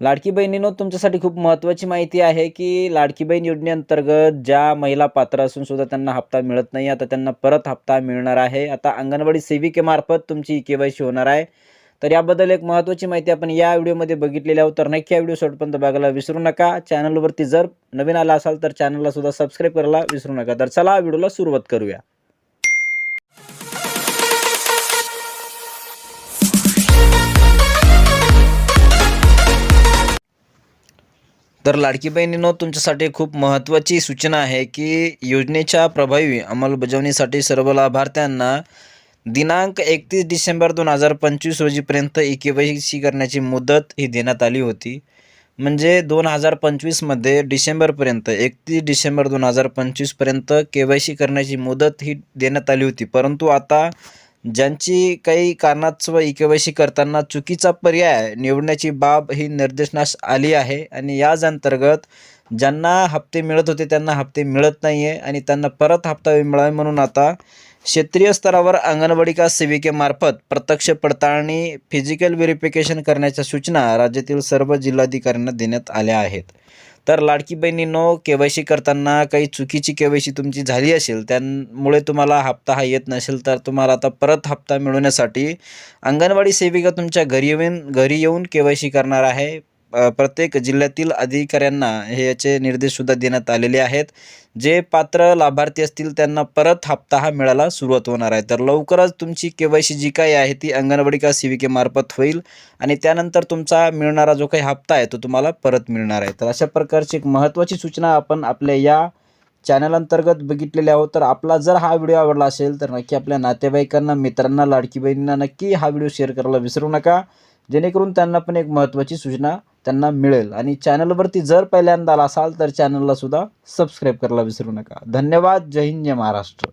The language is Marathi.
लाडकी बहिणीनो तुमच्यासाठी खूप महत्त्वाची माहिती आहे की लाडकी बहीण योजनेअंतर्गत ज्या महिला पात्र असून सुद्धा त्यांना हप्ता मिळत नाही आता त्यांना परत हप्ता मिळणार आहे. आता अंगणवाडी सेविकेमार्फत तुमची के वाय सी होणार आहे. तर याबद्दल एक महत्त्वाची माहिती आपण या व्हिडिओमध्ये बघितलेली आहोत. तर नक्की या व्हिडिओ शेवटपर्यंत बघायला विसरू नका. चॅनलवरती जर नवीन आला असाल तर चॅनलला सुद्धा सबस्क्राईब करायला विसरू नका. तर चला व्हिडिओला सुरुवात करूया. तर लाडकी बहिणीनो तुमच्यासाठी खूप महत्त्वाची सूचना आहे की योजनेच्या प्रभावी अंमलबजावणीसाठी सर्व लाभार्थ्यांना दिनांक एकतीस डिसेंबर दोन हजार पंचवीस रोजीपर्यंत ई के वाय सी करण्याची मुदत ही देण्यात आली होती. म्हणजे दोन हजार पंचवीसमध्ये डिसेंबरपर्यंत एकतीस डिसेंबर दोन हजार पंचवीसपर्यंत के वाय सी करण्याची मुदत ही देण्यात आली होती. परंतु आता ज्यांची काही कारणास्तव ई के वाय सी करताना चुकीचा पर्याय निवडण्याची बाब ही निर्देशनास आली आहे. आणि याच अंतर्गत ज्यांना हप्ते मिळत होते त्यांना हप्ते मिळत नाही आहे आणि त्यांना परत हप्ता मिळावे म्हणून आता क्षेत्रीय स्तरावर अंगणवाडिका सेविकेमार्फत प्रत्यक्ष पडताळणी फिजिकल व्हेरिफिकेशन करण्याच्या सूचना राज्यातील सर्व जिल्हाधिकाऱ्यांना देण्यात आल्या आहेत. तर लाडकी बहिणींनो के वाय सी करताना काही चुकीची के वाय सी तुमची झाली असेल त्यामुळे तुम्हाला हप्ता हा येत नसेल तर तुम्हाला आता परत हप्ता मिळवण्यासाठी अंगणवाडी सेविका तुमच्या घरी येऊन घरी येऊन के वाय सी करणार आहे. प्रत्येक जिल्ह्यातील अधिकाऱ्यांना हे याचे निर्देशसुद्धा देण्यात आलेले आहेत. जे पात्र लाभार्थी असतील त्यांना परत हप्ता हा मिळायला सुरुवात होणार आहे. तर लवकरच तुमची के वाय सी जी काही आहे ती अंगणवाडिका सेविकेमार्फत होईल आणि त्यानंतर तुमचा मिळणारा जो काही हप्ता आहे तो तुम्हाला परत मिळणार आहे. तर अशा प्रकारची एक महत्त्वाची सूचना आपण आपल्या या चॅनल अंतर्गत बघितलेले आहोत. तर आपला जर हा व्हिडिओ आवडला असेल तर नक्की आपल्या नातेवाईकांना मित्रांना लाडकी बहिणींना नक्की हा व्हिडिओ शेअर करायला विसरू नका. जेणेकरून त्यांना पण एक महत्त्वाची सूचना त्यांना मिळेल. आणि चॅनलवरती जर पहिल्यांदा आला असाल तर चॅनलला सुद्धा सबस्क्राईब करायला विसरू नका. धन्यवाद. जय हिंद. जय महाराष्ट्र.